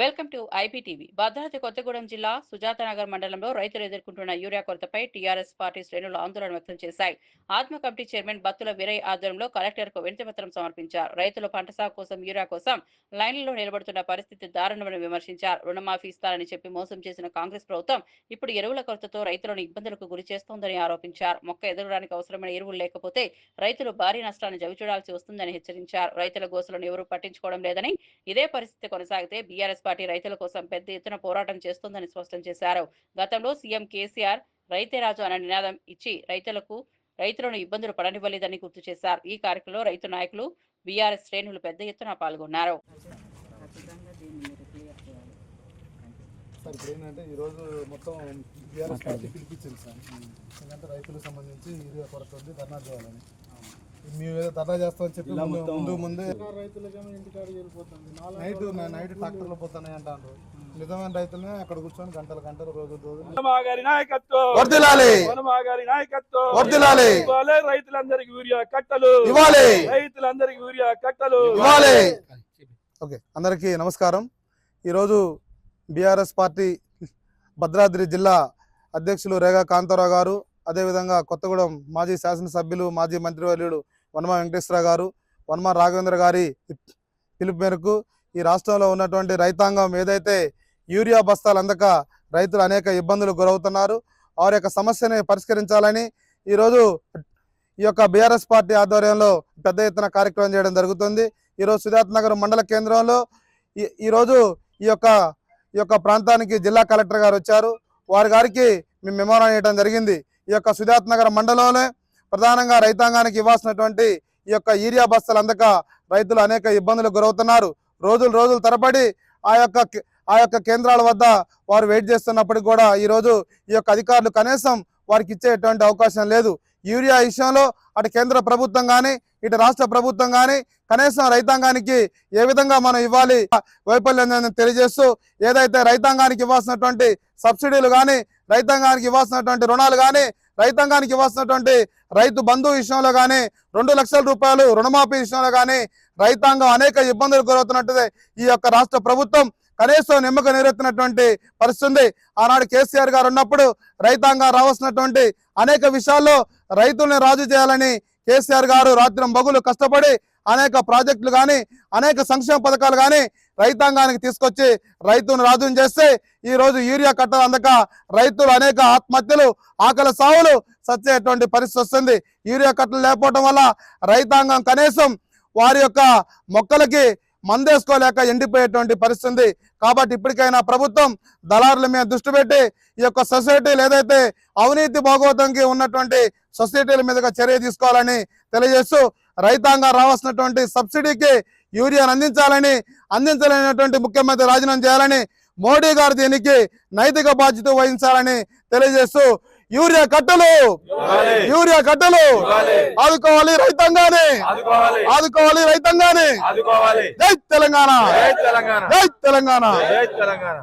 Welcome to IPTV. Bhadradri Kothagudem జిల్లా సుజాతనగర్ మండలంలో రైతులు ఎదుర్కొంటున్న యూరియా కొరతపై టీఆర్ఎస్ పార్టీ శ్రేణులు ఆందోళన వ్యక్తం చేశాయి. ఆత్మ కమిటీ చైర్మన్ బత్తుల వీరయ్య ఆధ్వర్యంలో కలెక్టర్కు వినతిపత్రం సమర్పించారు. రైతులు పంట సాగు కోసం యూరియా కోసం లైన్లలో నిలబడుతున్న పరిస్థితి దారుణమని విమర్శించారు. రుణమాఫీ ఇస్తారని చెప్పి మోసం చేసిన కాంగ్రెస్ ప్రభుత్వం ఇప్పుడు ఎరువుల కొరతతో రైతులను ఇబ్బందులకు గురి చేస్తోందని ఆరోపించారు. మొక్క ఎదగడానికి అవసరమైన ఎరువులు లేకపోతే రైతులు భారీ నష్టాన్ని చవిచూడాల్సి వస్తుందని హెచ్చరించారు. రైతుల గోసులను ఎవరూ పట్టించుకోవడం లేదని ఇదే పరిస్థితి కొనసాగితే బీఆర్ఎస్ పార్టీ రైతుల కోసం పెద్ద ఎత్తున పోరాటం చేస్తోందని స్పష్టం చేశారు. గతంలో సీఎం కేసీఆర్ రైతే రాజు అనే నినాదం ఇచ్చి రైతులకు రైతులను ఇబ్బందులు పడనివ్వలేదని గుర్తు చేశారు. ఈ కార్యక్రమంలో రైతు నాయకులు బీఆర్ఎస్ శ్రేణులు పెద్ద ఎత్తున పాల్గొన్నారు. సార్ ఇప్పుడు ఏంటంటే ఈరోజు మొత్తం బీఆర్ఎస్ పార్టీ పిలిపించింది సార్. ఎందుకంటే రైతులకు సంబంధించి యూరియా కొరత ఉంది ధర్నా చేయాలని. మేము ఏదో ధర్నా చేస్తామని చెప్పి ముందు ముందు ముందే నైట్ నైట్ ట్రాక్టర్లు పోతున్నాయి అంటారు నిజమైన రైతులనే అక్కడ కూర్చొని గంటల గంటలు రోజు రోజు నాయకత్వం రైతులందరికి యూరియా కట్టలు. ఇవ్వాలి. రైతులందరికి యూరియా కట్టలు. ఇవ్వాలి. ఓకే అందరికీ నమస్కారం. ఈరోజు బీఆర్ఎస్ పార్టీ భద్రాద్రి జిల్లా అధ్యక్షులు రేగా కాంతారావు గారు అదేవిధంగా కొత్తగూడెం మాజీ శాసనసభ్యులు మాజీ మంత్రివర్యులు వనమా వెంకటేశ్వర గారు వనమా రాఘవేంద్ర గారి పిలుపు మేరకు ఈ రాష్ట్రంలో ఉన్నటువంటి రైతాంగం ఏదైతే యూరియా బస్తాలు అందక రైతులు అనేక ఇబ్బందులు గురవుతున్నారు వారి యొక్క సమస్యని పరిష్కరించాలని ఈరోజు ఈ యొక్క బీఆర్ఎస్ పార్టీ ఆధ్వర్యంలో పెద్ద ఎత్తున కార్యక్రమం చేయడం జరుగుతుంది. ఈరోజు సుజాత్ నగర్ మండల కేంద్రంలో ఈ- ఈరోజు ఈ యొక్క ఈ యొక్క ప్రాంతానికి జిల్లా కలెక్టర్ గారు వచ్చారు. వారి గారికి మేము మెమోరాన్ చేయడం జరిగింది. ఈ యొక్క సుజాత్ నగర్ మండలంలోనే ప్రధానంగా రైతాంగానికి ఇవ్వాల్సినటువంటి ఈ యొక్క యూరియా బస్తాలు అందక రైతులు అనేక ఇబ్బందులకు గురవుతున్నారు. రోజులు రోజులు తరబడి ఆ యొక్క ఆ యొక్క కేంద్రాల వద్ద వారు వెయిట్ చేస్తున్నప్పటికి కూడా ఈరోజు ఈ యొక్క అధికారులు కనీసం వారికి ఇచ్చేటువంటి అవకాశం లేదు. యూరియా విషయంలో అటు కేంద్ర ప్రభుత్వం కానీ ఇటు రాష్ట్ర ప్రభుత్వం కానీ కనీసం రైతాంగానికి ఏ విధంగా మనం ఇవ్వాలి వైఫల్యం తెలియజేస్తూ ఏదైతే రైతాంగానికి ఇవ్వాల్సినటువంటి సబ్సిడీలు కానీ రైతాంగానికి ఇవ్వాల్సినటువంటి రుణాలు కానీ రైతాంగానికి ఇవ్వాల్సినటువంటి రైతు బంధు విషయంలో కానీ రెండు లక్షల రూపాయలు రుణమాఫీ విషయంలో కానీ రైతాంగం అనేక ఇబ్బందులు గురవుతున్నట్టుదే ఈ యొక్క రాష్ట్ర ప్రభుత్వం కనీసం నిమ్మక నీరెత్తినటువంటి పరిస్థితి ఆనాడు కేసీఆర్ గారు ఉన్నప్పుడు రైతాంగం రావాల్సినటువంటి అనేక విషయాల్లో రైతుల్ని రాజు చేయాలని కేసీఆర్ గారు రాత్రి మగులు కష్టపడి అనేక ప్రాజెక్టులు కానీ అనేక సంక్షేమ పథకాలు కానీ రైతాంగానికి తీసుకొచ్చి రైతును రాజును చేస్తే ఈ రోజు యూరియా కట్టలు అందక రైతులు అనేక ఆత్మహత్యలు ఆకలి సావులు సచ్చేటువంటి పరిస్థితి వస్తుంది. యూరియా కట్టలు లేకపోవడం వల్ల రైతాంగం కనీసం వారి యొక్క మొక్కలకి మందేసుకోలేక ఎండిపోయేటువంటి పరిస్థితి ఉంది. కాబట్టి ఇప్పటికైనా ప్రభుత్వం దళారుల మీద దృష్టి పెట్టి ఈ యొక్క సొసైటీలు ఏదైతే అవినీతి భాగవతంకి ఉన్నటువంటి సొసైటీల మీదుగా చర్య తీసుకోవాలని తెలియజేస్తూ రైతాంగం రావాల్సినటువంటి సబ్సిడీకి యూరియాను అందించాలని అందించలేనటువంటి ముఖ్యమంత్రి రాజీనామా చేయాలని మోడీ గారు దీనికి నైతిక బాధ్యత వహించాలని తెలియజేస్తూ యూరియా కట్టలు యూరియా కట్టలు ఆదుకోవాలి రైతాంగాన్ని. ఆదుకోవాలి. తెలంగాణ. జై తెలంగాణ. జై తెలంగాణ. జై తెలంగాణ.